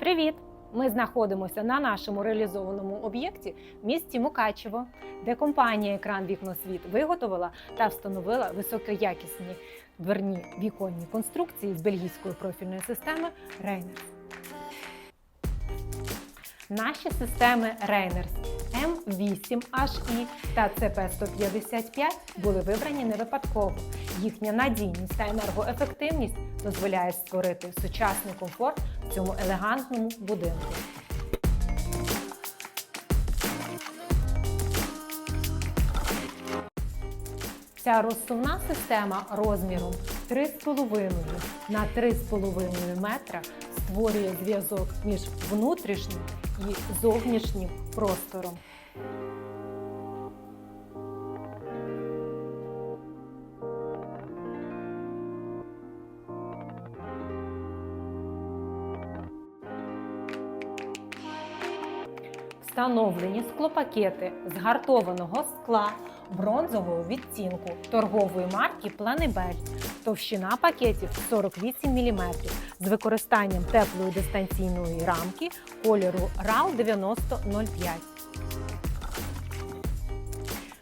Привіт! Ми знаходимося на нашому реалізованому об'єкті в місті Мукачево, де компанія Екран Вікносвіт виготовила та встановила високоякісні дверні віконні конструкції з бельгійської профільної системи Рейнерс. Наші системи Рейнерс М8HI та CP155 були вибрані не випадково. Їхня надійність та енергоефективність дозволяє створити сучасний комфорт в цьому елегантному будинку. Ця розсувна система розміром 3,5 на 3,5 метра створює зв'язок між внутрішнім і зовнішнім простором. Встановлені склопакети з гартованого скла бронзового відтінку торгової марки Планебель. Товщина пакетів 48 мм з використанням теплої дистанційної рамки кольору RAL 9005.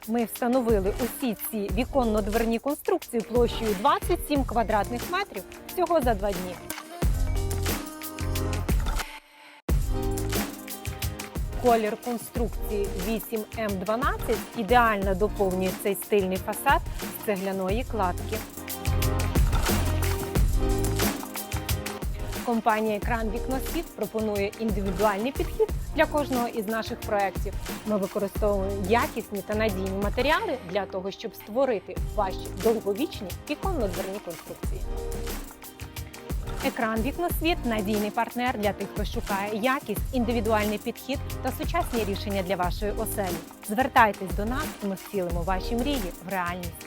Ми встановили усі ці віконно-дверні конструкції площею 27 квадратних метрів всього за два дні. Колір конструкції 8М12 ідеально доповнює цей стильний фасад цегляної кладки. Компанія Екран Вікносвіт пропонує індивідуальний підхід для кожного із наших проєктів. Ми використовуємо якісні та надійні матеріали для того, щоб створити ваші довговічні віконно-дверні конструкції. Екран Вікносвіт надійний партнер для тих, хто шукає якість, індивідуальний підхід та сучасні рішення для вашої оселі. Звертайтесь до нас, і ми втілимо ваші мрії в реальність.